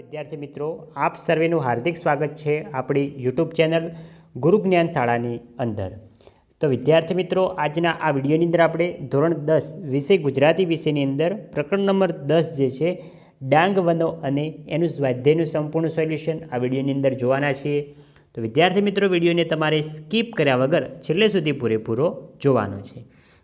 વિદ્યાર્થી મિત્રો, આપ સર્વેનું હાર્દિક સ્વાગત છે આપણી યુટ્યુબ ચેનલ ગુરુ જ્ઞાન શાળાની અંદર. તો વિદ્યાર્થી મિત્રો, આજના આ વિડીયોની અંદર આપણે ધોરણ દસ વિષય ગુજરાતી વિષયની અંદર પ્રકરણ નંબર દસ જે છે, ડાંગ વનો અને એનું સ્વાધ્યાયનું સંપૂર્ણ સોલ્યુશન આ વિડીયોની અંદર જોવાના છીએ. તો વિદ્યાર્થી મિત્રો, વિડીયોને તમારે સ્કીપ કર્યા વગર છેલ્લે સુધી પૂરેપૂરો જોવાનો છે.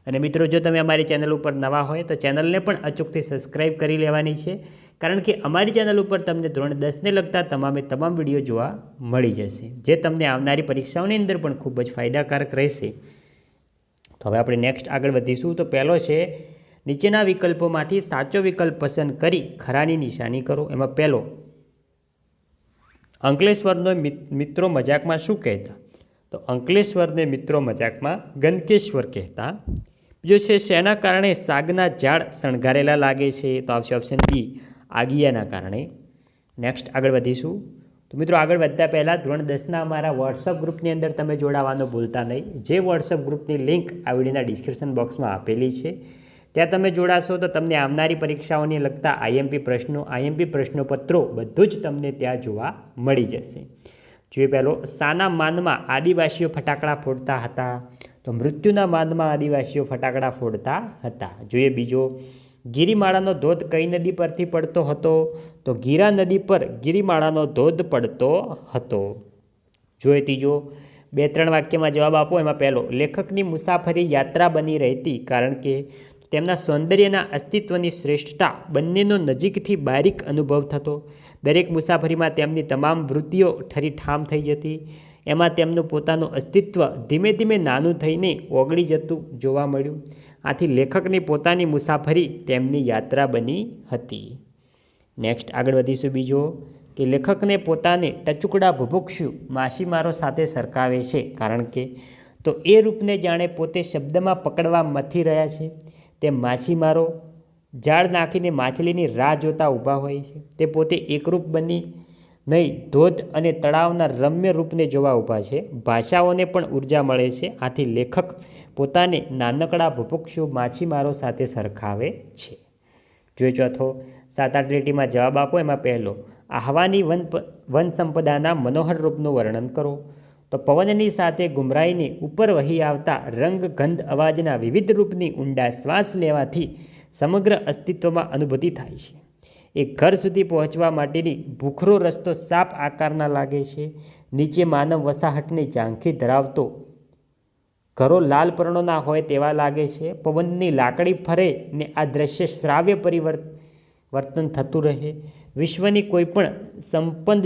અને મિત્રો, જો તમે અમારી ચેનલ ઉપર નવા હોય તો ચેનલને પણ અચૂકથી સબસ્ક્રાઈબ કરી લેવાની છે. કારણ કે અમારી ચેનલ ઉપર તમને ધોરણ દસને લગતા તમામે તમામ વીડિયો જોવા મળી જશે, જે તમને આવનારી પરીક્ષાઓની અંદર પણ ખૂબ જ ફાયદાકારક રહેશે. તો હવે આપણે નેક્સ્ટ આગળ વધીશું. તો પહેલો છે, નીચેના વિકલ્પોમાંથી સાચો વિકલ્પ પસંદ કરી ખરાની નિશાની કરો. એમાં પહેલો, અંકલેશ્વરનો મિત- મિત્રો મજાકમાં શું કહેતા? તો અંકલેશ્વરને મિત્રો મજાકમાં ગંદકેશ્વર કહેતા. બીજો છે, શેના કારણે સાગના ઝાડ શણગારેલા લાગે છે? તો આવશે ઓપ્શન બી આગિયાના કારણે. નેક્સ્ટ આગળ વધીશું. તો મિત્રો આગળ વધતા પહેલાં ધોરણ દસના અમારા વોટ્સઅપ ગ્રુપની અંદર તમે જોડાવાનું ભૂલતા નહીં. જે વોટ્સઅપ ગ્રુપની લિંક આ વિડીયોના ડિસ્ક્રિપ્શન બોક્સમાં આપેલી છે. ત્યાં તમે જોડાશો તો તમને આવનારી પરીક્ષાઓને લગતા આઈએમપી પ્રશ્નો આઈએમપી પ્રશ્નોપત્રો બધું જ તમને ત્યાં જોવા મળી જશે. જોઈએ પહેલો સાના માનમાં આદિવાસીઓ ફટાકડા ફોડતા હતા? તો મૃત્યુના માનમાં આદિવાસીઓ ફટાકડા ફોડતા હતા. જોઈએ બીજો ગિરિમાળાનો ધોધ કઈ નદી પરથી પડતો હતો? તો ગીરા નદી પર ગિરિમાળાનો ધોધ પડતો હતો. જોઈએ ત્રીજો બે ત્રણ વાક્યમાં જવાબ આપો. એમાં પહેલો, લેખકની મુસાફરી યાત્રા બની રહેતી કારણ કે તેમના સૌંદર્યના અસ્તિત્વની શ્રેષ્ઠતા બંનેનો નજીકથી બારીક અનુભવ થતો. દરેક મુસાફરીમાં તેમની તમામ વૃત્તિઓ ઠરી ઠામ થઈ જતી. એમાં તેમનું પોતાનું અસ્તિત્વ ધીમે ધીમે નાનું થઈને ઓગળી જતું જોવા મળ્યું. આથી લેખકની પોતાની મુસાફરી તેમની યાત્રા બની હતી. નેક્સ્ટ આગળ વધીશું બીજો, કે લેખકને પોતાને ટચુકડા ભુભુક્ષુ માછીમારો સાથે સરખાવે છે. કારણ કે તો એ રૂપને જાણે પોતે શબ્દમાં પકડવા મથી રહ્યા છે. તે માછીમારો જાળ નાખીને માછલીની રાહ જોતા ઊભા હોય છે. તે પોતે એકરૂપ બની નહીં, ધોધ અને તળાવના રમ્ય રૂપને જોવા ઊભા છે. ભાષાઓને પણ ઊર્જા મળે છે. આથી લેખક પોતાને નાનકડા ભુભુક્ષુ માછીમારો સાથે સરખાવે છે. જોઈએ ચોથો સાત આઠ લીટીમાં જવાબ આપો. એમાં પહેલો, આહવાની વન વન સંપદાના મનોહર રૂપનું વર્ણન કરો. તો પવનની સાથે ગુમરાઈને ઉપર વહી આવતા રંગ, ગંધ, અવાજના વિવિધ રૂપની ઊંડા શ્વાસ લેવાથી સમગ્ર અસ્તિત્વમાં અનુભૂતિ થાય છે. એ ઘર સુધી પહોંચવા માટેની ભૂખરો રસ્તો સાપ આકારના લાગે છે. નીચે માનવ વસાહતની ઝાંખી ધરાવતો ઘરો લાલ પર્ણોના હોય તેવા લાગે છે. પવનની લાકડી ફરે ને આ દ્રશ્ય શ્રાવ્ય પરિવર્તન થતું રહે. વિશ્વની કોઈપણ પણ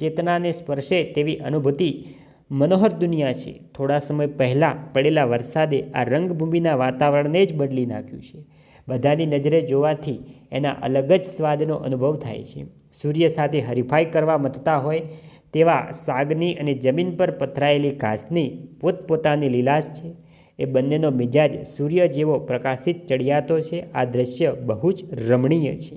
ચેતનાને સ્પર્શે તેવી અનુભૂતિ મનોહર દુનિયા છે. થોડા સમય પહેલાં પડેલા વરસાદે આ રંગભૂમિના વાતાવરણને જ બદલી નાખ્યું છે. બધાની નજરે જોવાથી એના અલગ જ સ્વાદનો અનુભવ થાય છે. સૂર્ય સાથે હરીફાઈ કરવા મથતા હોય તેવા સાગની અને જમીન પર પથરાયેલી ઘાસની પોતપોતાની લીલાશ છે. એ બંનેનો મિજાજ સૂર્ય જેવો પ્રકાશિત ચડિયાતો છે. આ દ્રશ્ય બહુ જ રમણીય છે.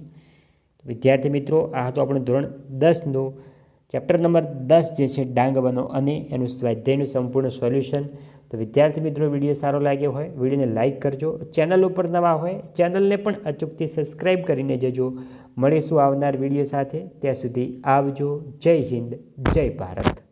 વિદ્યાર્થી મિત્રો, આ હતું આપણું ધોરણ દસનું ચેપ્ટર નંબર દસ જે છે, ડાંગ બનો અને એનું સ્વાધ્યાયનું સંપૂર્ણ સોલ્યુશન. તો વિદ્યાર્થી મિત્રો, વીડિયો સારો લાગ્યો હોય, વિડીયોને લાઇક કરજો. ચેનલ ઉપર નવા હોય, ચેનલને પણ અચૂકથી સબસ્ક્રાઈબ કરીને જજો. મળીશું આવનાર વીડિયો સાથે. ત્યાં સુધી આવજો. જય હિન્દ, જય ભારત.